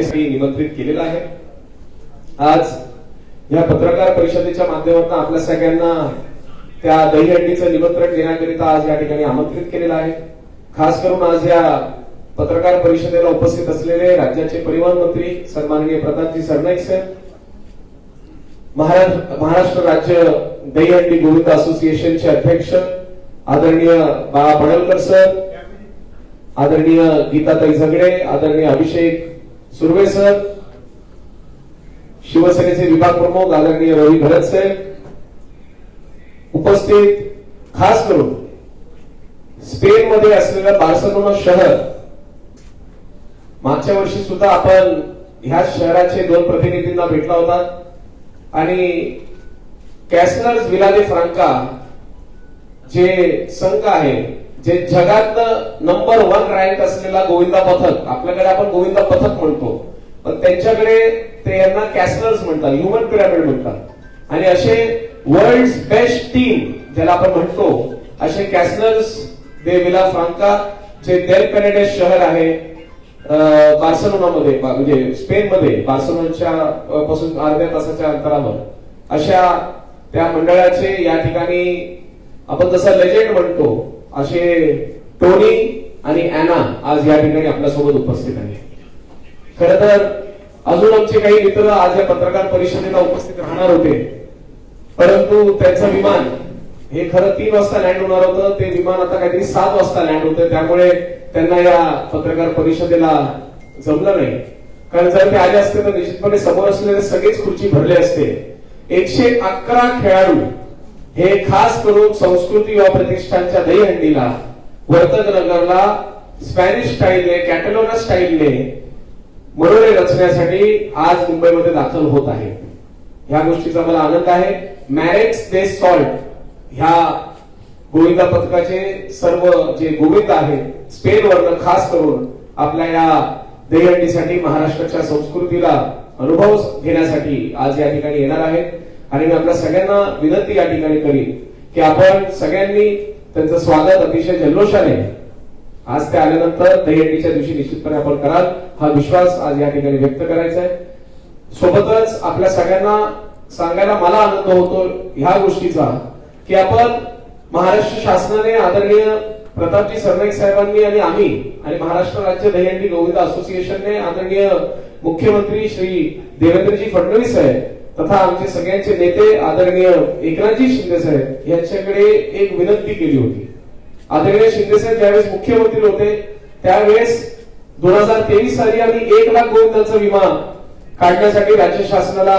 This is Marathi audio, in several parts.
निमंत्रित केलेला आहे. आज या पत्रकार परिषदेच्या माध्यमातून आपल्या सगळ्यांना त्या दहीहंडीचं निमंत्रण देण्याकरिता आज या ठिकाणी आमंत्रित केलेलं आहे. खास करून आज या पत्रकार परिषदेला उपस्थित असलेले राज्याचे परिवहन मंत्री सन्माननीय प्रतापजी सरनाईक सर महाराष्ट्र महाराष्ट्र राज्य दहीहंडी गोविंद असोसिएशनचे अध्यक्ष आदरणीय बाळा पडळकर सर आदरणीय गीताताई झगडे आदरणीय अभिषेक सुरवे सर शिवसेनेचे विभाग प्रमुख आदरणीय रवी भरत साहेब उपस्थित खास करून स्पेन मध्ये असलेलं बार्सलोना शहर मागच्या वर्षी सुद्धा आपण ह्या शहराचे दोन प्रतिनिधींना भेटला होता. आणि कॅसलर्स विलादे फ्रांका जे संघ आहे जे जगात नंबर वन रँक असलेला गोविंदा पथक आपल्याकडे आपण गोविंदा पथक म्हणतो. पण त्यांच्याकडे ते यांना कॅसलर्स म्हणतात ह्युमन पिरामिड म्हणतात. आणि असे वर्ल्ड बेस्ट टीम ज्याला आपण म्हणतो असे कॅसलर्स दे विला फ्रांका जे देल पेनेडेस शहर आहे बार्सलोनामध्ये म्हणजे स्पेनमध्ये बार्सलोनाच्या पासून अर्ध्या तासाच्या अंतरावर. अशा त्या मंडळाचे या ठिकाणी आपण जसं लेजेंड म्हणतो असे टोनी आणि अॅना आज या ठिकाणी आपल्यासोबत उपस्थित आहे खर तर अजून आमचे काही मित्र आज या पत्रकार परिषदेला उपस्थित राहणार होते. परंतु त्यांचं विमान हे खरं तीन वाजता लँड होणार होतं. ते विमान आता काहीतरी सात वाजता लँड होतं. त्यामुळे त्यांना या पत्रकार परिषदेला जमलं नाही. कारण जर ते आले असते तर निश्चितपणे समोर असलेले सगळेच खुर्ची भरले असते. एकशे अकरा खेळाडू हे खास करून संस्कृती युवा प्रतिष्ठानच्या दहीहंडीला वर्तक नगरला स्पॅनिश स्टाईलने कॅटलोना स्टाईलने मनोरे रचण्यासाठी आज मुंबईमध्ये दाखल होत आहे. ह्या गोष्टीचा मला आनंद आहे. मॅरेक्स दे सॉल्ट ह्या गोविंदा पथकाचे सर्व जे गोविंद आहेत स्पेन वरनं खास करून आपल्या या दहीहंडीसाठी महाराष्ट्राच्या संस्कृतीला अनुभव घेण्यासाठी आज या ठिकाणी येणार आहेत. आणि मी आपल्या सगळ्यांना विनंती या ठिकाणी करीन की आपण सगळ्यांनी त्यांचं स्वागत अतिशय जल्लोषाने आज ते आल्यानंतर दहीहंडीच्या दिवशी निश्चितपणे आपण कराल. हा विश्वास आज या ठिकाणी व्यक्त करायचा आहे. सोबतच आपल्या सगळ्यांना सांगायला मला आनंद होतो ह्या गोष्टीचा की आपण महाराष्ट्र शासनाने आदरणीय प्रतापजी सरनाईक साहेबांनी आणि आम्ही आणि महाराष्ट्र राज्य दहीहंडी गोविंद असोसिएशनने आदरणीय मुख्यमंत्री श्री देवेंद्रजी फडणवीस साहेब तथा आमचे सगळ्यांचे नेते आदरणीय एकनाथजी शिंदे साहेब यांच्याकडे एक विनंती केली होती. आदरणीय शिंदेसाहेब ज्यावेळेस मुख्यमंत्री होते त्यावेळेस दोन हजार तेवीस साली आम्ही एक लाख गोविंदाचा विमा काढण्यासाठी राज्य शासनाला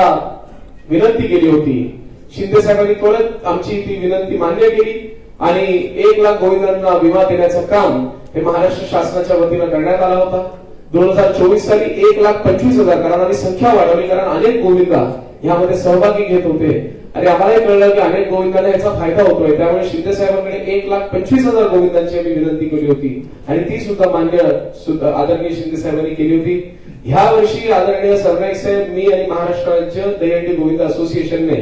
विनंती केली होती. शिंदे साहेबांनी परत आमची ती विनंती मान्य केली आणि एक लाख गोविंदांना विमा देण्याचं काम हे महाराष्ट्र शासनाच्या वतीनं करण्यात आला होता. दोन हजार चोवीस साली एक लाख पंचवीस हजार कारण आम्ही संख्या वाढवली कारण अनेक गोविंदा यामध्ये सहभागी घेत होते. आणि आम्हाला कळलं की अनेक गोविंदांना याचा फायदा होतोय. त्यामुळे शिंदे साहेबांकडे एक लाख पंचवीस हजार गोविंदांची आम्ही विनंती केली होती. आणि ती सुद्धा मान्य आदरणीय शिंदे साहेबांनी केली होती. ह्या वर्षी आदरणीय सरनाईक साहेब मी आणि महाराष्ट्र राज्य दहीहंडी गोविंद असोसिएशनने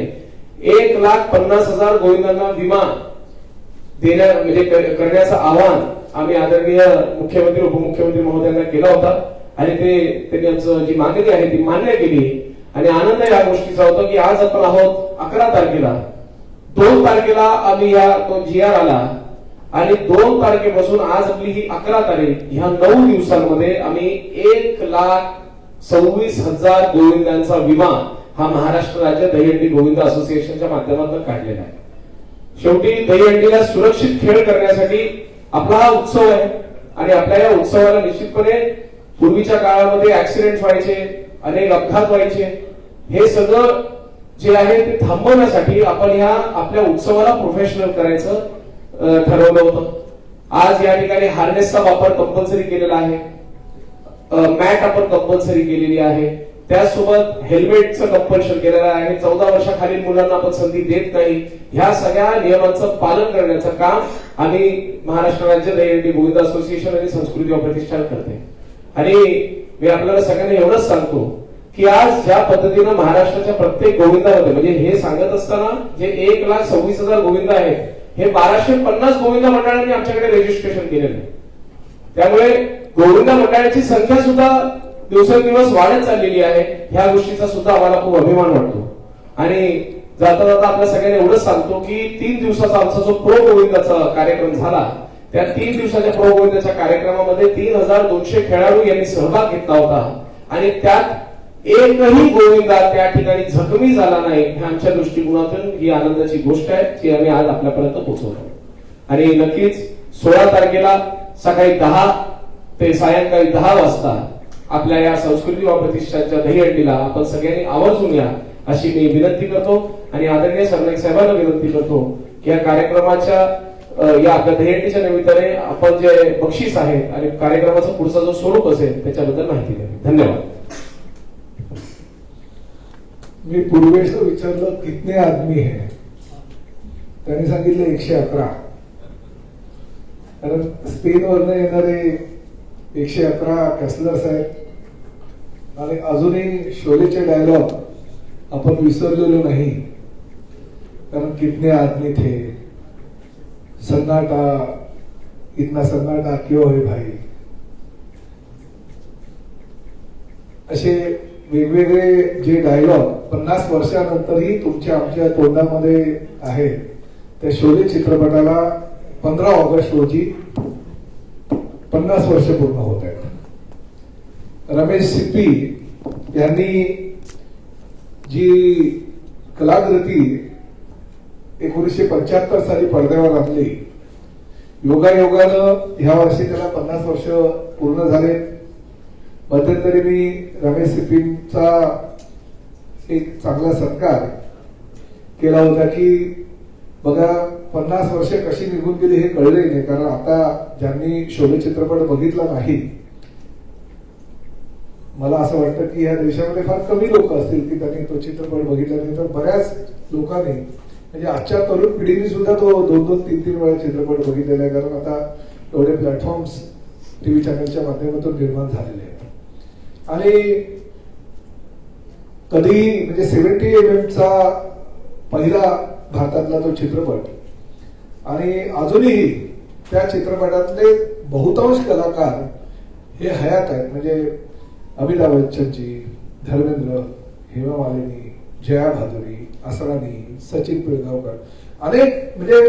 एक लाख पन्नास हजार गोविंदांना विमा देण्या म्हणजे करण्याचं आवाहन आम्ही आदरणीय मुख्यमंत्री उपमुख्यमंत्री महोदयांना केला होता. आणि ते त्यांनी आमचं जी मागणी आहे ती मान्य केली. आणि आनंद या गोष्टीचा होतो की आज आपण आहोत अकरा तारखेला. दोन तारखेला आम्ही या तो जी आर आला. आणि दोन तारखेपासून आज आपली ही अकरा तारीख ह्या नऊ दिवसांमध्ये आम्ही एक लाख सव्वीस हजार गोविंदांचा विमा हा महाराष्ट्र राज्य दहीहंडी गोविंद असोसिएशनच्या माध्यमातून काढलेला आहे. शेवटी दहीहंडीला सुरक्षित खेळ करण्यासाठी आपला हा उत्सव आहे. आणि आपल्या या उत्सवाला निश्चितपणे पूर्वीच्या काळामध्ये ऍक्सिडेंट व्हायचे अनेक अपघात व्हायचे. हे सगळं जे आहे ते थांबवण्यासाठी आपण ह्या आपल्या उत्सवाला प्रोफेशनल करायचं ठरवलं होतं. आज या ठिकाणी हार्नेसचा वापर कंपल्सरी केलेला आहे. मॅट आपण कंपल्सरी केलेली आहे. त्याचसोबत हेल्मेटचं कंपल्शन केलेलं आहे. चौदा वर्षाखालील मुलांना आपण संधी देत नाही. ह्या सगळ्या नियमांचं पालन करण्याचं काम आम्ही महाराष्ट्र राज्य दहीहंडी गोविंद असोसिएशन आणि संस्कृती प्रतिष्ठान करते. आणि मी आपल्याला सगळ्यांना एवढंच सांगतो की आज ज्या पद्धतीनं महाराष्ट्राच्या प्रत्येक गोविंदामध्ये म्हणजे हे सांगत असताना जे एक लाख सव्वीस हजार गोविंद आहेत हे बाराशे पन्नास गोविंद मंडळांनी आमच्याकडे रजिस्ट्रेशन केलेलं आहे. त्यामुळे गोविंद मंडळाची संख्या सुद्धा दिवसेंदिवस वाढत चाललेली आहे. ह्या गोष्टीचा सुद्धा आम्हाला खूप अभिमान वाटतो. आणि जाता जाता आपल्या सगळ्यांना एवढंच सांगतो की तीन दिवसाचा आमचा जो प्रो गोविंदाचा कार्यक्रम झाला त्या तीन दिवसाच्या प्रो गोविंदाच्या कार्यक्रमामध्ये तीन हजार दोनशे खेळाडू यांनी सहभाग घेतला होता. आणि त्यात एकही गोविंदा त्या ठिकाणी जखमी झाला नाही हे आमच्या दृष्टिकोनातून ही आनंदाची गोष्ट आहे जी आम्ही आज आपल्यापर्यंत पोहोचवतो. आणि नक्कीच सोळा तारखेला सकाळी दहा ते सायंकाळी दहा वाजता आपल्या या संस्कृती व प्रतिष्ठानच्या दहीहंडीला आपण सगळ्यांनी आवर्जून या अशी मी विनंती करतो आणि आदरणीय सरनाईक साहेबांना विनंती करतो की या कार्यक्रमाच्या या आपल्या दहीहंडीच्या निमित्ताने आपण जे बक्षीस आहे आणि कार्यक्रमाचा पुढचा जो स्वरूप असेल त्याच्याबद्दल माहिती द्यावी. धन्यवाद. मी पूर्वेश विचारलं कितने आदमी है? त्यांनी सांगितलं एकशे अकरा. कारण स्पेनवरनं येणारे एकशे अकरा कॅसलर्स आहेत आणि अजूनही शोलेचे डायलॉग आपण विसरलेलो नाही. कारण कितने आदमी थे? सन्नाटा इतना सन्नाटा क्यों है भाई? असे वेगवेगळे जे डायलॉग पन्नास वर्षानंतरही तुमच्या आमच्या तोंडामध्ये आहेत त्या शोले चित्रपटाला पंधरा ऑगस्ट रोजी पन्नास वर्ष पूर्ण होत आहेत. रमेश सिप्पी यांनी जी कलाकृती एकोणीसशे पंच्याहत्तर साली पडद्यावर आणली योगायोगानं ह्या वर्षी त्याला पन्नास वर्ष पूर्ण झाले. मध्यंतरी मी रमेश सिप्पींचा एक चांगला सत्कार केला होता की बघा पन्नास वर्ष कशी निघून गेली हे कळले नाही कारण आता ज्यांनी शोले चित्रपट बघितला नाही मला असं वाटतं की या देशामध्ये फार कमी लोक असतील की त्यांनी तो चित्रपट बघितला नाही. तर बऱ्याच लोकांनी म्हणजे आजच्या तरुण पिढीने सुद्धा तो दोन दोन तीन तीन वेळा चित्रपट बघितलेला आहे कारण आता एवढे प्लॅटफॉर्म्स टीव्ही चॅनलच्या माध्यमातून निर्माण झालेले आहेत. आणि कधी म्हणजे सेव्हन्टी एम एमचा पहिला भारतातला तो चित्रपट आणि अजूनही त्या चित्रपटातले बहुतांश कलाकार हे हयात आहेत. म्हणजे अमिताभ बच्चनजी धर्मेंद्र हेमा मालिनी जया भादुरी असरानी सचिन पिळगावकर. अनेक म्हणजे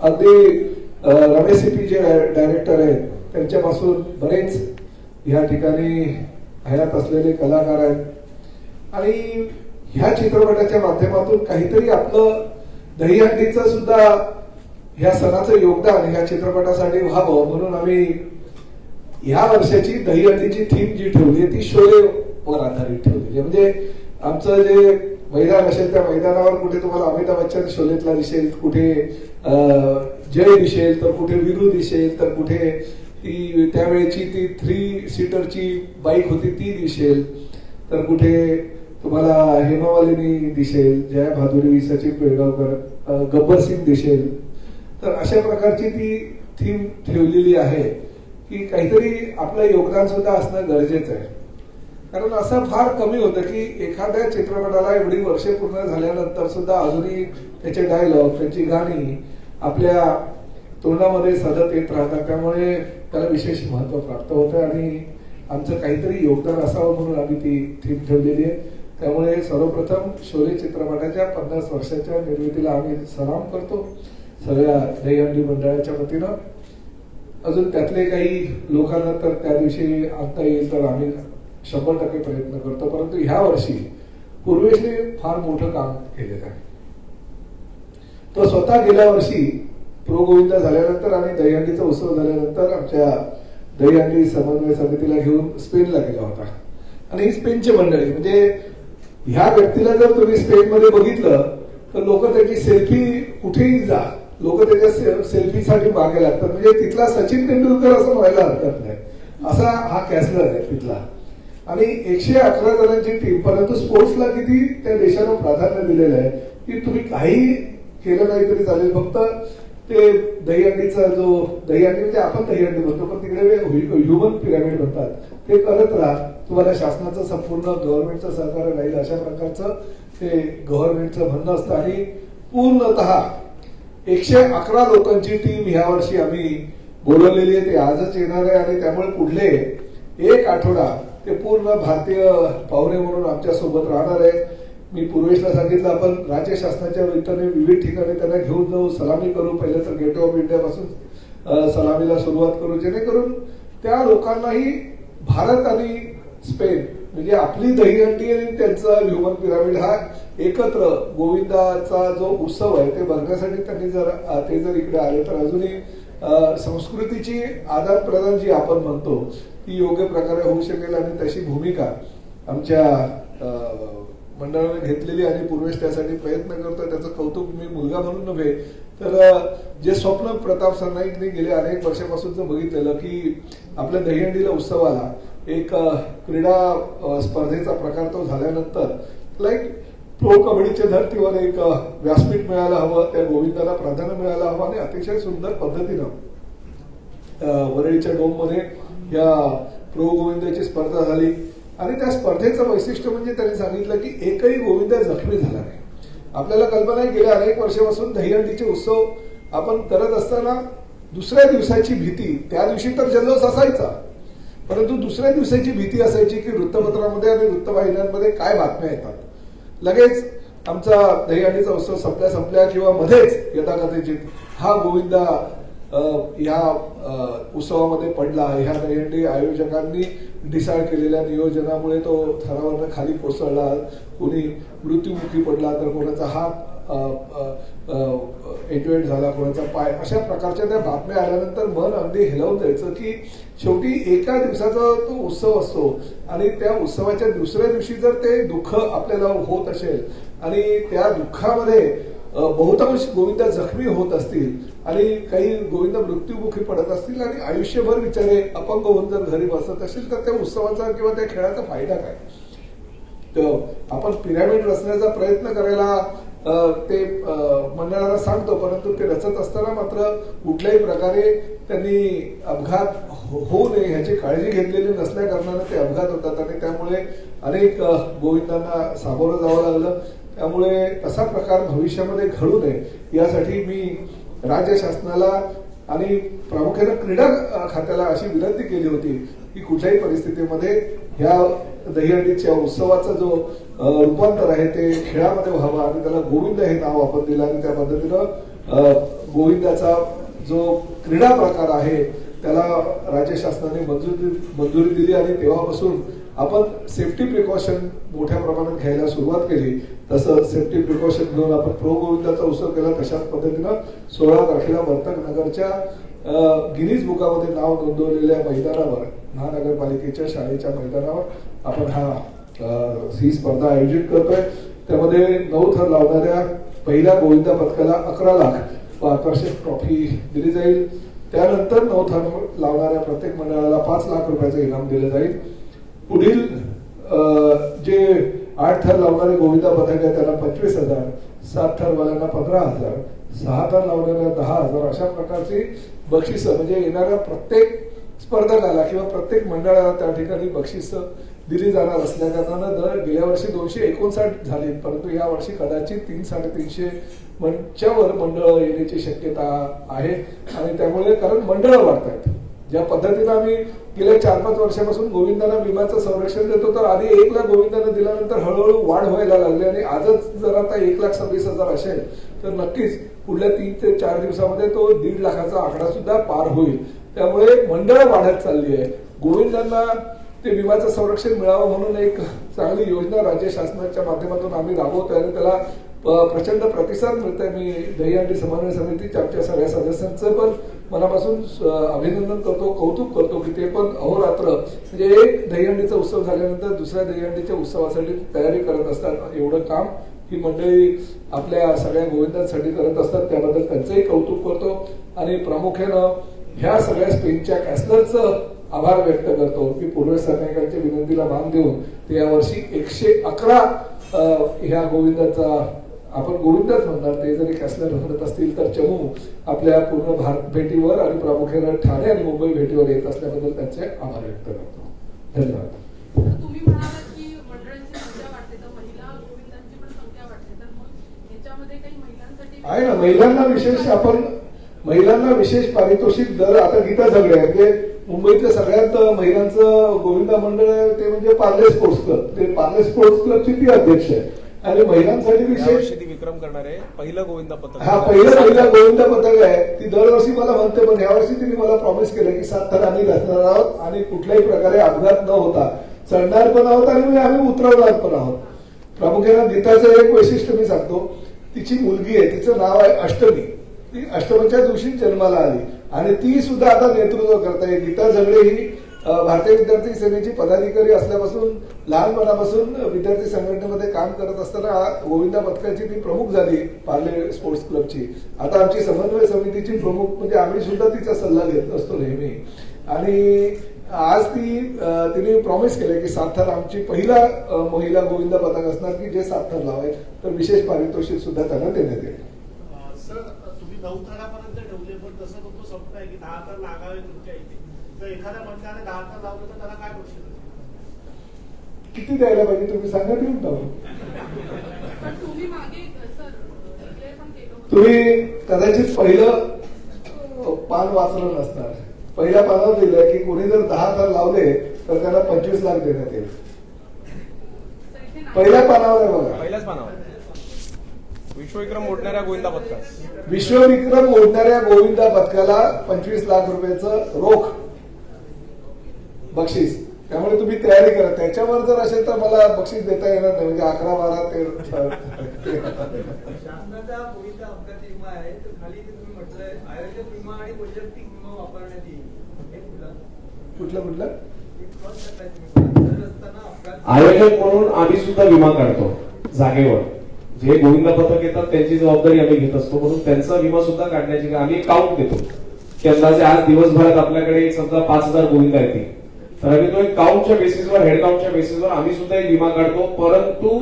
अगदी अ, रमेश सिप्पी जे डायरेक्टर आहेत त्यांच्यापासून बरेच या ठिकाणी हयात असलेले कलाकार आहेत. आणि ह्या चित्रपटाच्या माध्यमातून काहीतरी आपलं दहीहंडीचं सुद्धा ह्या सणाचं योगदान ह्या चित्रपटासाठी व्हावं म्हणून आम्ही ह्या वर्षाची दहीहंडीची थीम जी ठेवली आहे ती शोले वर आधारित ठेवलेली म्हणजे आमचं जे मैदान असेल त्या मैदानावर कुठे तुम्हाला अमिताभ बच्चन शोलेतला दिसेल कुठे जय दिसेल तर कुठे विरू दिसेल तर कुठे ती त्यावेळेची ती थ्री सीटरची बाईक होती ती दिसेल. तर कुठे तुम्हाला हेमावालिनी दिसेल जया भादुरी सचिन पिळगावकर गब्बर सिंग दिसेल. तर अशा प्रकारची ती थीम ठेवलेली आहे की काहीतरी आपलं योगदान सुद्धा असणं गरजेचं आहे. कारण असं फार कमी होतं की एखाद्या चित्रपटाला एवढी वर्षे पूर्ण झाल्यानंतर सुद्धा अजूनही त्याचे डायलॉग त्याची गाणी आपल्या तोंडामध्ये सतत येत राहतात. त्यामुळे त्याला विशेष महत्त्व प्राप्त होतं आणि आमचं काहीतरी योगदान असावं म्हणून आम्ही ती थीम ठेवलेली आहे. त्यामुळे सर्वप्रथम शोले चित्रपटाच्या पन्नास वर्षाच्या निर्मितीला आम्ही सलाम करतो. सगळ्या दहीहंडी मंडळाच्या वतीनं. अजून त्यातले काही लोकांना तर त्या दिवशी आणता येईल तर आम्ही शंभर टक्के प्रयत्न करतो. परंतु ह्या वर्षी पूर्वेशने फार मोठं काम केलेलं आहे. तो स्वतः गेल्या वर्षी गोविंदा झाल्यानंतर आणि दहीहंडीचा उत्सव झाल्यानंतर आमच्या दहीहंडी समन्वय समितीला घेऊन स्पेनला गेला होता. आणि ही स्पेनची मंडळी म्हणजे ह्या व्यक्तीला जर तुम्ही स्पेनमध्ये बघितलं तर लोक त्याची सेल्फी कुठेही जा. लोक त्याच्या सेल्फीसाठी मागे लागतात. म्हणजे तिथला सचिन तेंडुलकर असं व्हायला हरकत नाही. असा हा कॅसलर आहे तिथला. आणि एकशे अकरा जणांची टीम परंतु स्पोर्ट्सला किती त्या देशानं प्राधान्य दिलेलं आहे की तुम्ही काही केलं नाही तरी चालेल. फक्त ते दहीहंडीचा जो दहीहंडी म्हणजे आपण दहीहंडी म्हणतो पण तिकडे ह्युमन पिरामिड म्हणतात. ते करत राहा. तुम्हाला शासनाचं संपूर्ण गव्हर्नमेंटचं सहकार्य राहील. अशा प्रकारचं ते गव्हर्नमेंटचं म्हणणं असतं. आणि पूर्णतः एकशे अकरा लोकांची टीम ह्या वर्षी आम्ही बोलवलेली आहे. ते आजच येणार आहे आणि त्यामुळे पुढले एक आठवडा ते ते पूर्ण भारतीय पाहुणे म्हणून आमच्यासोबत राहणार आहे. मी पूर्वेशला सांगितलं आपण राज्य शासनाच्या विविध ठिकाणी त्यांना घेऊन जाऊ सलामी करू पहिलं तर गेट ऑफ इंडियापासून सलामीला सुरुवात करू जेणेकरून त्या लोकांनाही भारत आणि स्पेन म्हणजे आपली दहीहंडी आणि त्यांचा ह्युमन पिरामिड हा एकत्र गोविंदाचा जो उत्सव आहे ते बघण्यासाठी त्यांनी जर ते जर इकडे आले तर अजूनही संस्कृतीची आदान प्रदान जी आपण म्हणतो ती योग्य प्रकारे होऊ शकेल आणि तशी भूमिका आमच्या मंडळाने घेतलेली आणि पूर्वेश त्यासाठी प्रयत्न करतोय त्याचं कौतुक मी मुलगा म्हणून नव्हे तर जे स्वप्न प्रताप सरनाईकने गेल्या अनेक वर्षापासूनच बघितलेलं की आपल्या दहीहंडीला उत्सवाला एक क्रीडा स्पर्धेचा प्रकार तो झाल्यानंतर लाईक प्रो कबड्डीच्या धर्तीवर एक व्यासपीठ मिळायला हवं त्या गोविंदाला प्राधान्य मिळायला हवं आणि अतिशय सुंदर पद्धतीनं वरळीच्या डोममध्ये या प्रो गोविंदाची स्पर्धा झाली. आणि त्या स्पर्धेचं वैशिष्ट्य म्हणजे त्यांनी सांगितलं की एकही गोविंद जखमी झाला नाही. आपल्याला कल्पना आहे गेल्या अनेक वर्षापासून दहीहंडीचे उत्सव आपण करत असताना दुसऱ्या दिवसाची भीती त्या दिवशी तर जल्लोष असायचा. परंतु दुसऱ्या दिवसाची भीती असायची की वृत्तपत्रामध्ये आणि वृत्तवाहिन्यांमध्ये काय बातम्या येतात. लगेच आमचा दहीहंडीचा उत्सव संपल्या संपल्या किंवा मध्येच यथाकथित हा गोविंदा ह्या उत्सवामध्ये पडला. ह्या दहीहंडी आयोजकांनी डिसाईड केलेल्या नियोजनामुळे तो थरावरनं खाली कोसळला. कोणी मृत्यूमुखी पडला तर कोणाचा हात एटवेट झाला कोणाचा पाय. अशा प्रकारच्या त्या बातम्या आल्यानंतर मन अगदी हेलवून जायचं की शेवटी एका दिवसाचा तो उत्सव असतो. आणि त्या उत्सवाच्या दुसऱ्या दिवशी जर ते दुःख आपल्याला होत असेल आणि त्या दुःखामध्ये बहुतांश गोविंद जखमी होत असतील आणि काही गोविंद मृत्यूमुखी पडत असतील आणि आयुष्यभर विचारे अपंग होऊन जर घरी बसत असेल तर त्या उत्सवाचा किंवा त्या खेळाचा फायदा काय? तर आपण पिरामिड रचण्याचा प्रयत्न करायला ते मंडळाला सांगतो परंतु ते रचत असताना मात्र कुठल्याही प्रकारे त्यांनी अपघात हो- होऊ नये ह्याची काळजी घेतलेली नसल्या कारणानं ते अपघात होतात आणि त्यामुळे अनेक गोविंदांना सामोरं जावं लागलं. त्यामुळे असा प्रकार भविष्यामध्ये घडू नये. यासाठी मी राज्य शासनाला आणि प्रामुख्याने क्रीडा खात्याला अशी विनंती केली होती की कुठल्याही परिस्थितीमध्ये ह्या दहीहंडीच्या उत्सवाचा जो रूपांतर आहे ते खेळामध्ये व्हावं आणि त्याला गोविंद हे नाव आपण दिलं आणि त्या पद्धतीनं गोविंदाचा जो क्रीडा प्रकार आहे त्याला राज्य शासनाने मंजुरी मंजुरी दिली आणि तेव्हापासून आपण सेफ्टी प्रिकॉशन मोठ्या प्रमाणात घ्यायला सुरुवात केली तसं सेफ्टी प्रिकॉशन घेऊन आपण प्रो गोविंदाचा उत्सव केला तशाच पद्धतीनं सोळा तारखेला वर्तक नगरच्या अ, गिनीज बुकामध्ये नाव नोंदवलेल्या मैदानावर महानगरपालिकेच्या शाळेच्या मैदानावर आपण हा ही स्पर्धा आयोजित करतोय. त्यामध्ये नऊ थर लावणाऱ्या पहिल्या गोविंदा पथकाला अकरा लाख व आकर्षक ट्रॉफी दिली जाईल. त्यानंतर नऊ थर लावणाऱ्या प्रत्येक मंडळाला पाच लाख रुपयाचं इनाम दिलं जाईल. पुढील जे आठ थर लावणारे गोविंदा पथक आहे त्यांना पंचवीस हजार सात थरवाल्यांना पंधरा हजार सहा थर लावणाऱ्या दहा हजार अशा प्रकारची बक्षिस म्हणजे येणाऱ्या प्रत्येक स्पर्धकाला किंवा प्रत्येक मंडळाला त्या ठिकाणी बक्षिस दिली जाणार असल्या कारणानं दर गेल्या वर्षी दोनशे एकोणसाठ झाली परंतु या वर्षी कदाचित तीन साडेतीनशे मंचावर मंडळ येण्याची शक्यता आहे. आणि त्यामुळे कारण मंडळं वाढत आहेत ज्या पद्धतीनं आम्ही गेल्या चार पाच वर्षापासून गोविंदाला विमाचं संरक्षण देतो तर आधी एक लाख गोविंदानं दिल्यानंतर हळूहळू वाढ व्हायला लागली आणि आजच जर आता एक लाख सव्वीस हजार असेल तर नक्कीच पुढल्या तीन ते चार दिवसामध्ये तो दीड लाखाचा आकडा सुद्धा पार होईल. त्यामुळे मंडळ वाढत चालली आहे. गोविंदांना ते विमाचं संरक्षण मिळावं म्हणून एक चांगली योजना राज्य शासनाच्या माध्यमातून आम्ही राबवतोय आणि त्याला प्रचंड प्रतिसाद मिळतोय. मी दहीहंडी समन्वय समितीच्या आमच्या सगळ्या सदस्यांचं पण मनापासून अभिनंदन करतो कौतुक करतो की ते पण अहोरात्र म्हणजे एक दहीहंडीचा उत्सव झाल्यानंतर दुसऱ्या दहीहंडीच्या उत्सवासाठी तयारी करत असतात. एवढं काम ही मंडळी आपल्या सगळ्या गोविंदांसाठी करत असतात. त्याबद्दल त्यांचंही कौतुक करतो. आणि प्रामुख्यानं ह्या सगळ्या स्पेनच्या कॅसलरचं आभार व्यक्त करतो की पूर्व सरनायकांच्या विनंतीला मान देऊन ते यावर्षी एकशे अकरा ह्या गोविंदाचा आपण गोविंदच म्हणणार ते जरी कॅसलर म्हणत असतील तर चमू आपल्या पूर्ण भारत भेटीवर आणि प्रामुख्यानं ठाणे आणि मुंबई भेटीवर येत असल्याबद्दल त्यांचे आभार व्यक्त करतो. धन्यवाद. तर तुम्ही म्हणालात की मंडळांची संख्या वाढते तर महिला गोविंदांची पण संख्या वाढते. तर मग याच्यामध्ये काही महिलांसाठी आहे ना महिलांना विशेष आपण महिलांना विशेष पारितोषिक दर आता गीता आहेत. म्हणजे मुंबईतल्या सगळ्यात महिलांचं गोविंदा मंडळ आहे ते म्हणजे पार्ले स्पोर्ट्स क्लब. ते पार्ले स्पोर्ट्स क्लबची ती अध्यक्ष आहे. आणि महिलांसाठी विशेष विक्रम करणार आहे पहिलं गोविंदा पथक. हा पहिलं पहिला गोविंदा पथक आहे. ती दरवर्षी मला म्हणते पण यावर्षी तिने मला प्रॉमिस केलं की सात थर आम्ही घालणार आहोत आणि कुठल्याही प्रकारे अपघात न होता चढणार पण आहोत आणि आम्ही उतरवणार पण आहोत. प्रामुख्याने गीताचं एक वैशिष्ट्य मी सांगतो. तिची मुलगी आहे तिचं नाव आहे अष्टमी. ती अष्टमीच्या दिवशी जन्माला आली. आणि ती सुद्धा आता नेतृत्व करते गीता झगडे ही भारतीय विद्यार्थी सेनेची पदाधिकारी असल्यापासून लहानपणापासून विद्यार्थी संघटनेमध्ये काम करत असताना गोविंदा पथकाची ती प्रमुख झाली पार्ले स्पोर्ट्स क्लबची. आता आमची समन्वय समितीची प्रमुख म्हणजे आम्ही सुद्धा तिचा सल्ला घेत असतो नेहमी. आणि आज ती तिने प्रॉमिस केलं की साथर आमची पहिला महिला गोविंदा पथक असणार की जे सातार लावायचे तर विशेष पारितोषिक सुद्धा त्यांना देण्यात येईल. सर तुम्ही नऊ थरापर्यंत ठेवले पण तसं तुमचं आहे की दहा थर लागावे तुमच्या किती द्यायला पाहिजे तुम्ही? सांगा देऊन टाकू तुम्ही मागे सर डिक्लेअर पण केलं होतं. तुम्ही कदाचित पहिलं अ, पान वाचलं नसणार. पहिल्या पानावर दिलंय की कोणी जर दहा थर लावले तर त्याला पंचवीस लाख देण्यात येईल. पहिल्या पानावर आहे बघा. पहिल्याच पानावर. विश्वविक्रम ओढणाऱ्या गोविंदा पथकास. विश्वविक्रम ओढणाऱ्या गोविंदा पथकाला पंचवीस लाख रुपयाचं रोख. बक्षीस. त्यामुळे तुम्ही तयारी करा. त्याच्यावर जर असेल तर मला बक्षीस देता येणार नाही. म्हणजे अकरा बारा ते हे कुठलं? कुठलं आयोजक म्हणून आम्ही सुद्धा विमा काढतो जागेवर. जे गोविंदा पथक येतात त्यांची जबाबदारी आम्ही घेत असतो. म्हणून त्यांचा विमा सुद्धा काढण्याची आम्ही काउंट देतो. की अंदाजे आज दिवसभरात आपल्याकडे समजा पाच हजार गोविंदा येतील तर तो एक काउंटच्या बेसिसवर हेड काउंटच्या बेसिसवर आम्ही सुद्धा एक विमा काढतो. परंतु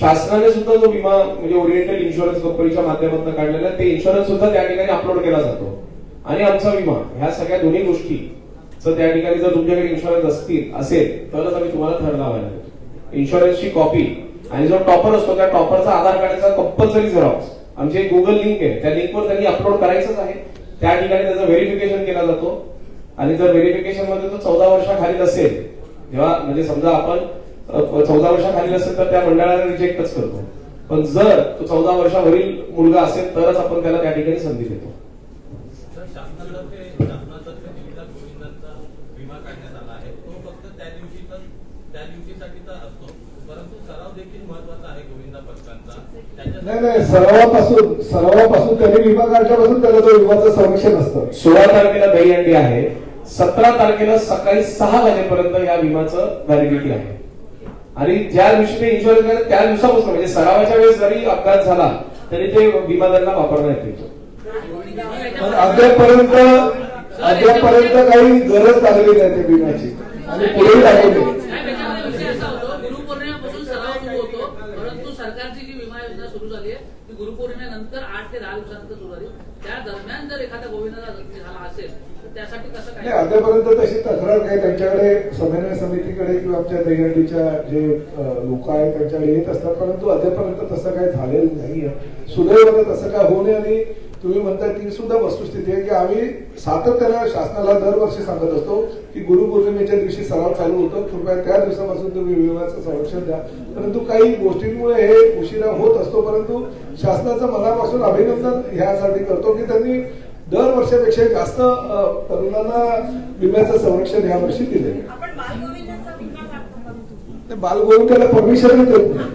शासनाने सुद्धा जो विमा म्हणजे ओरिएंटल इन्शुरन्स कंपनीच्या माध्यमातून काढलेला आहे, ते इन्शुरन्स सुद्धा त्या ठिकाणी अपलोड केला जातो. आणि आमचा विमा ह्या सगळ्या दोन्ही गोष्टी जर त्या ठिकाणी जर तुमच्याकडे इन्शुरन्स असतील असेल तरच आम्ही तुम्हाला थर लावायला इन्शुरन्सची कॉपी आणि जो टॉपर असतो त्या टॉपरचा आधार कार्डचा कंपल्सरी झेरॉक्स आमची एक गुगल लिंक आहे. त्या लिंकवर त्यांनी अपलोड करायचंच आहे. त्या ठिकाणी त्याचं व्हेरिफिकेशन केला जातो. आणि जर व्हेरिफिकेशनमध्ये तो चौदा वर्षाखालील असेल जेव्हा म्हणजे समजा आपण चौदा वर्षाखालील असेल तर त्या मंडळाला रिजेक्टच करतो. पण जर तो चौदा वर्षावरील मुलगा असेल तरच आपण त्याला त्या ठिकाणी संधी देतो. सर, शासनातर्फे शासनातर्फे दिलेला गोविंदांचा विमा काढण्यात आला आहे. तो फक्त त्या दिवशी तर त्या दिवशीसाठी तर असतो. परंतु सराव देखील महत्त्वाचा आहे गोविंदा पथकांचा त्याच्यासाठी- नाही नाही सरावापासून सरावापासून त्यांनी विमा काढल्यापासून त्याला तो विमाचं संरक्षण असतं. सोळा तारखेला दहीहंडी आहे. सतरा तारखेला सकाळी सहा वाजेपर्यंत या विमाचं व्हॅलिडिटी आहे आणि ज्या दिवशी ते इन्शुरन्स केलं त्या दिवसापासून म्हणजे सरावाच्या वेळेस जरी अपघात झाला तरी ते विमा त्यांना वापरण्यात येतो पण अद्यापपर्यंत अद्यापपर्यंत काही गरज लागली नाही त्या विम्याची आणि पुढेही लागू नाही नाही, त्याच्यामध्ये विषय असा होतो गुरुपौर्णिमेपासून सराव सुरू होतो परंतु सरकारची जी विमा योजना सुरू झाली आहे ती गुरुपौर्णिमेनंतर आठ ते दहा दिवसानंतर सुरू झाली त्या दरम्यान जर एखादा गोविंदाचा जखमी झाला असेल तर त्यासाठी कसं नाही आतापर्यंत अद्यापर्यंत तशी तक्रार काही त्यांच्याकडे समन्वय समितीकडे किंवा आमच्या दहीहंडीच्या जे लोक आहेत त्यांच्याकडे येत असतात परंतु अद्यापर्यंत तसं काही झालेलं नाहीये. सुदैवानं तसं काय होऊ नये आणि तुम्ही म्हणताय ती सुद्धा वस्तुस्थिती आहे की आम्ही सातत्यानं शासनाला दरवर्षी सांगत असतो की गुरुपौर्णिमेच्या दिवशी सराव चालू होतो. कृपया त्या दिवसापासून तुम्ही विभागाचं संरक्षण द्या. परंतु काही गोष्टींमुळे हे उशिरा होत असतो परंतु शासनाचं मनापासून अभिनंदन ह्यासाठी करतो की त्यांनी दर वर्षापेक्षा जास्त तरुणांना विम्याचं संरक्षण दिले विमा काढतो का? बालगोविंदाला परमिशन देत नाही.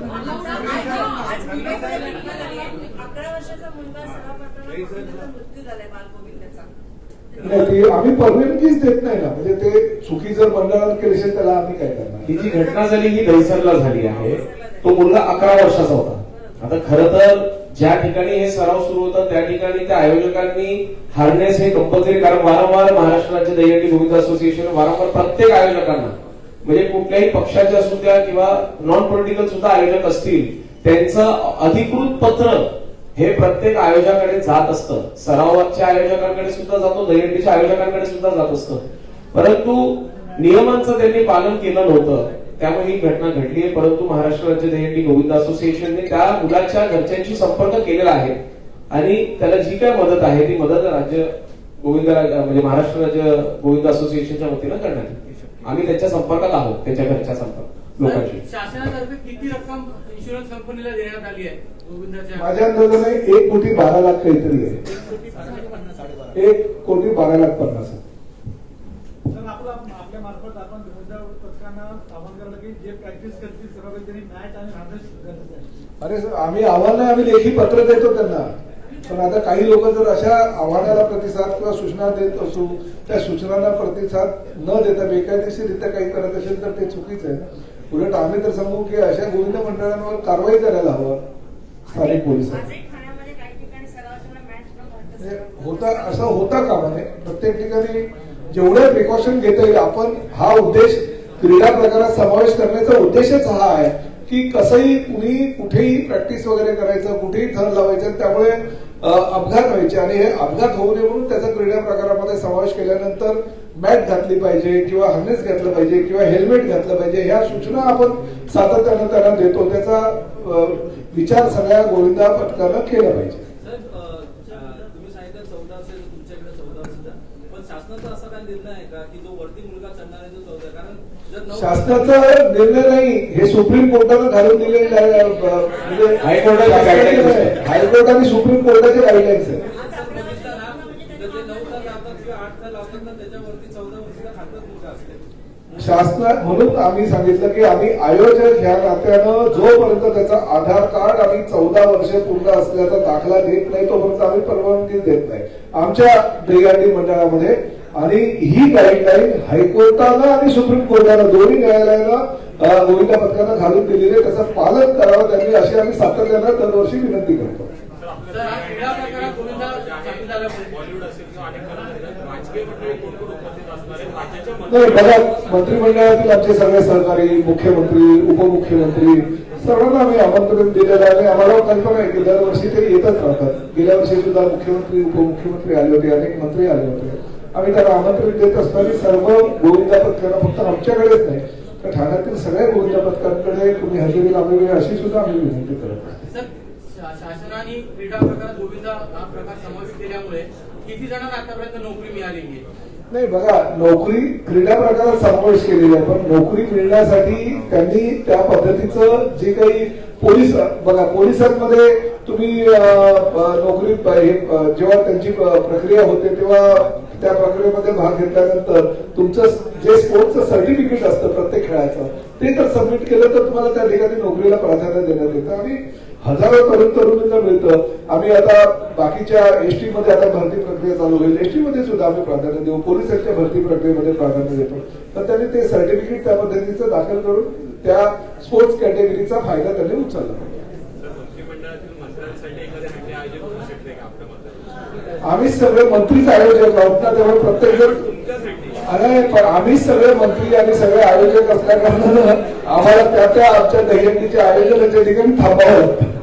आम्ही परवानगीच देत नाही ना. म्हणजे ते चुकी जर मंडळात केली असेल त्याला आम्ही काय करणार? ही जी घटना झाली ही दहिसरला झाली आहे तो मुलगा अकरा वर्षाचा होता. आता खर तर ज्या ठिकाणी हे सराव सुरू होता त्या ठिकाणी त्या आयोजकांनी हार्नेस हे कंपल्सरी कारण वारंवार महाराष्ट्र राज्य दहीहंडी गोविंद असोसिएशन वारंवार प्रत्येक आयोजकांना म्हणजे कुठल्याही पक्षाचे असू द्या किंवा नॉन पॉलिटिकल सुद्धा आयोजक असतील त्यांचं अधिकृत पत्र हे प्रत्येक आयोजकाकडे जात असतं. सरावाच्या आयोजकांकडे सुद्धा जातो दहीहंडीच्या आयोजकांकडे सुद्धा जात असतं. परंतु नियमांचं त्यांनी पालन केलं नव्हतं. त्यामुळे ही घटना घडली आहे. परंतु महाराष्ट्र राज्य दहीहंडी गोविंद असोसिएशनने त्या मुलाच्या घरच्यांशी संपर्क केलेला आहे. आणि त्याला जी काय मदत आहे ती मदत राज्य गोविंद म्हणजे महाराष्ट्र राज्य गोविंद असोसिएशनच्या वतीनं करण्यात येईल. आम्ही त्यांच्या संपर्कात आहोत त्यांच्या घरच्या संपर्क लोकांशी. शासनातर्फे किती रक्कम इन्शुरन्स कंपनीला देण्यात आली आहे गोविंदाच्या? माझ्या अंदाजाने एक कोटी बारा लाख काहीतरी आहे. एक कोटी बारा लाख पन्नास आहे. तर आपला आपल्या मार्फत आपण गोविंदा पथकांना आवाहन करलं की जे प्रॅक्टिस करतील सर्व काही त्यांनी मॅट आणि हार्नेस गरजेचं आहे अरे सर, आम्ही आव्हान नाही आम्ही लेखी पत्र देतो त्यांना. पण आता काही लोक जर अशा आव्हानाला प्रतिसाद किंवा सूचना देत असू त्या सूचनांना प्रतिसाद न देता बेकायदेशीररित्या काही करत असेल तर ते चुकीचं आहे. ना उलट आम्ही तर सांगू की अशा गोविंद मंडळांवर कारवाई करायला हवं स्थानिक पोलिसांनी. होता असं होता कामा नये. प्रत्येक ठिकाणी जेवढे प्रिकॉशन घेता येईल आपण हा उद्देश क्रीडा प्रकारात समावेश करण्याचा उद्देशच हा आहे की कसंही कुणी कुठेही प्रॅक्टिस वगैरे करायचं कुठेही थर लावायचं त्यामुळे अपघात व्हायचे. आणि हे अपघात होऊ नये म्हणून त्याचा क्रीडा प्रकारामध्ये समावेश केल्यानंतर मॅट घातली पाहिजे किंवा हार्नेस घातलं पाहिजे किंवा हेल्मेट घातलं पाहिजे. ह्या सूचना आपण सातत्यानं त्यांना देतो. त्याचा विचार सगळ्या गोविंदा पथकानं केला पाहिजे साहेब अ, तुम्ही सांगितलं चौदा असेल तुमच्याकडे चौदा असेल पण शासनाचा असा काय निर्णय आहे का की जो वरती मुलगा चढणार आहे तो चौदा कारण जर नऊ शासनाचा निर्णय नाही. हे सुप्रीम कोर्टानं घालून दिलेले आहे, म्हणजे आहेत. हायकोर्ट आणि सुप्रीम कोर्टाचे गाईडलाईन्स असते शासना म्हणून आम्ही सांगितलं की आम्ही आयोजक ह्या नात्यानं जोपर्यंत त्याचा आधार कार्ड आणि चौदा वर्ष पूर्ण असल्याचा दाखला देत नाही तोपर्यंत आम्ही परवानगी देत नाही. आमच्या दहीहंडी मंडळामध्ये आणि ही गाईडलाईन हायकोर्टानं आणि सुप्रीम कोर्टानं दोन्ही न्यायालयानं अ, गोविंदा पथकानं घालून दिलेली आहे. त्याचं पालन करावं त्यांनी अशी आम्ही सातत्यानं दरवर्षी विनंती करतो. नाही बघा मंत्रिमंडळातील आमचे सगळे सहकारी मुख्यमंत्री उपमुख्यमंत्री सर्वांना आम्ही आमंत्रण दिलेलं आहे. आणि आम्हाला कल्पना आहे की दरवर्षी ते येतच राहतात. गेल्या वर्षी सुद्धा मुख्यमंत्री उपमुख्यमंत्री आले होते अनेक मंत्री आले होते. आम्ही त्यांना आमंत्रण देत असताना सर्व गोविंदा पथकांना फक्त आमच्याकडेच नाही तर ठाण्यातील सगळ्या गोविंदा पथकांकडे तुम्ही हजेरी लावलेली अशी सुद्धा आम्ही विनंती करत शासनाने क्रीडा प्रकारात गोविंदा हा प्रकार समाविष्ट केल्यामुळे किती जणांना आतापर्यंत नोकरी मिळालेली आहे? नाही बघा नोकरी क्रीडा प्रकारात समावेश केलेला आहे पण नोकरी मिळण्यासाठी त्यांनी त्या पद्धतीचं जे काही पोलीस बघा पोलिसांमध्ये तुम्ही नोकरी जेव्हा त्यांची प्रक्रिया होते तेव्हा त्या प्रक्रियेमध्ये भाग घेतल्यानंतर तुमचं जे स्पोर्टचं सर्टिफिकेट असतं प्रत्येक खेळाचं ते तर सबमिट केलं तर तुम्हाला त्या ठिकाणी नोकरीला प्राधान्य देण्यात येतं. आणि हजारो तरुण तरुणींना मिळतं. आम्ही आता बाकीच्या एसटी मध्ये आता भरती प्रक्रिया चालू होईल. एसटी मध्ये सुद्धा आम्ही प्राधान्य देऊ. पोलिसांच्या भरती प्रक्रियेमध्ये प्राधान्य देतो. तर त्यांनी ते सर्टिफिकेट त्या पद्धतीचं दाखल करून त्या स्पोर्ट्स कॅटेगरीचा फायदा त्यांनी उचलला मंत्रिमंडळातील मंत्र्यांसाठी एखाद्या हंडी आयोजित होऊ शकते का आपल्या मते आम्ही सगळे मंत्रीच आयोजक आहोत ना त्यामुळे प्रत्येक जण अरे पण आम्ही सगळे मंत्री आणि सगळे आयोजक असल्या कारणानं आम्हाला त्या त्या आमच्या दहीहंडीच्या आयोजनाच्या ठिकाणी थांबावं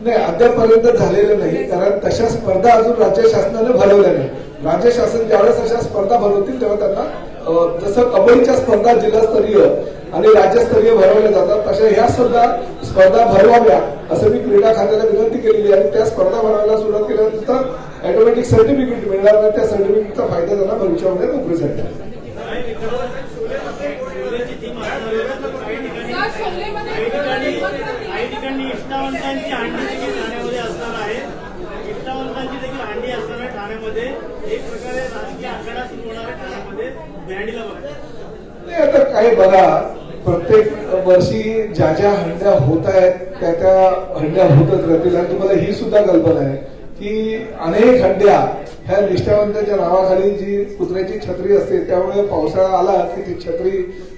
नाही अद्यापपर्यंत झालेलं नाही कारण तशा स्पर्धा अजून राज्य शासनाने भरवल्या नाही राज्य शासन ज्यावेळेस अशा स्पर्धा भरवतील तेव्हा त्यांना जसं कबड्डीच्या स्पर्धा जिल्हास्तरीय आणि राज्यस्तरीय भरवल्या जातात तशा ह्या सुद्धा स्पर्धा भरवाव्या असं मी क्रीडा खात्याला विनंती केलेली आणि त्या स्पर्धा भरवायला सुरुवात केल्यानंतर ऑटोमॅटिक सर्टिफिकेट मिळणार आणि त्या सर्टिफिकेटचा फायदा त्यांना भविष्यामध्ये नोकरीसाठी होईल. सर शोलेमध्ये काही ठिकाणी काही ठिकाणी निष्ठावंतांची हंडी देखील ठाण्यामध्ये असणार आहे निष्ठावंतांची देखील हंडी असणार आहे ठाण्यामध्ये एक प्रकारे राजकीय आखाडा सुरू होणार आहे ठाण्यामध्ये बँडीला काही बघा प्रत्येक वर्षी ज्या ज्या हंड्या होत आहेत त्या त्या हंड्या होतच राहतील. आणि तुम्हाला ही सुद्धा कल्पना आहे. की अनेक हंड्या ह्या निष्ठावंताच्या नावाखाली जी कुत्र्याची छत्री असते त्यामुळे पावसाळा आला की ती छत्री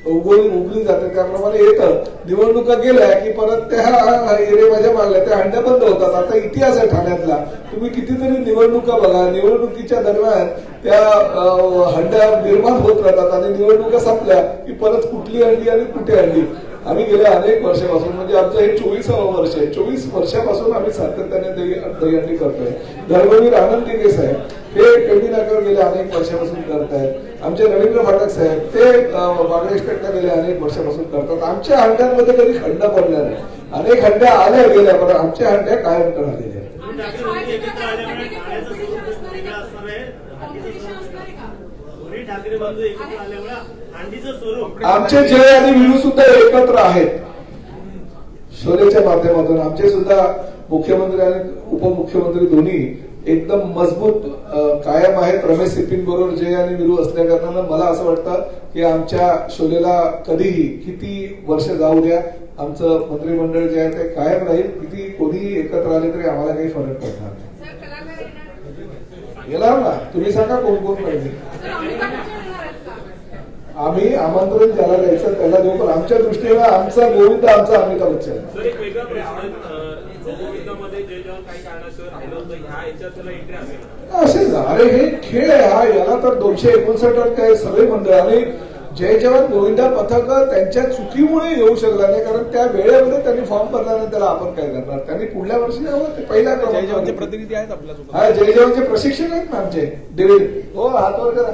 उगवली उगली जाते. त्याप्रमाणे येतं. निवडणुका गेल्या की परत त्या एरे माझ्या मागल्या. त्या हंड्या बंद होतात. आता इतिहास आहे ठाण्यातला. तुम्ही कितीतरी निवडणुका बघा. निवडणुकीच्या दरम्यान त्या हंड्या निर्माण होत राहतात आणि निवडणुका संपल्या की परत कुठली हंडी आणि कुठे हंडी? आम्ही गेल्या अनेक वर्षापासून म्हणजे आमचं हे चोवीसावं वर्ष आहे. चोवीस वर्षापासून आम्ही सातत्याने दही दहीहंडी करतोय. धर्मवीर आनंद दिगे साहेब हे टेंबी गेल्या गेले अनेक वर्षापासून करत आहेत आमचे रवींद्र फाटक साहेब ते बागडे गेले अनेक वर्षापासून करतात. आमच्या हंड्यांमध्ये कधी खंड पडला नाही. अनेक हंड्या आल्या गेल्या पण आमच्या हंड्या कायम करण्यात आहेत. आमचे जय आणि विनू सुद्धा एकत्र आहेत. शोलेच्या माध्यमातून आमचे सुद्धा मुख्यमंत्री आणि उपमुख्यमंत्री दोन्ही एकदम मजबूत कायम आहेत. रमेश सिप्पिन बरोबर जय आणि विरू असल्या कारणानं मला असं वाटतं की आमच्या शोलेला कधीही किती वर्ष जाऊ द्या आमचं मंत्रिमंडळ जे आहे ते कायम राहील. किती कोणीही एकत्र आले तरी आम्हाला काही फरक पडणार नाही. येणार. ना. तुम्ही सांगा कोण कोण पाहिजे सर अमिताभ बच्चन येणार आहेत का आम्ही आमंत्रण ज्याला द्यायचं त्याला देऊ पण आमच्या दृष्टीनं आमचा गोविंद आमचा एंट्री असेल असेल ना अरे हे खेळ आहे हा याला तर दोनशे एकोणसाठ ते सगळे मंडळ. आणि जय जवान गोविंदा पथक त्यांच्या चुकीमुळे येऊ शकला नाही कारण त्या वेळेमध्ये त्यांनी फॉर्म भरला नाही त्याला आपण काय करणार? त्यांनी पुढल्या वर्षी ते पहिल्या क्रमांकावर. प्रतिनिधी आहेत आपल्यासोबत हा जय जवानचे प्रशिक्षक आहेत ना आमचे डेव्हिड हो हात वर करा.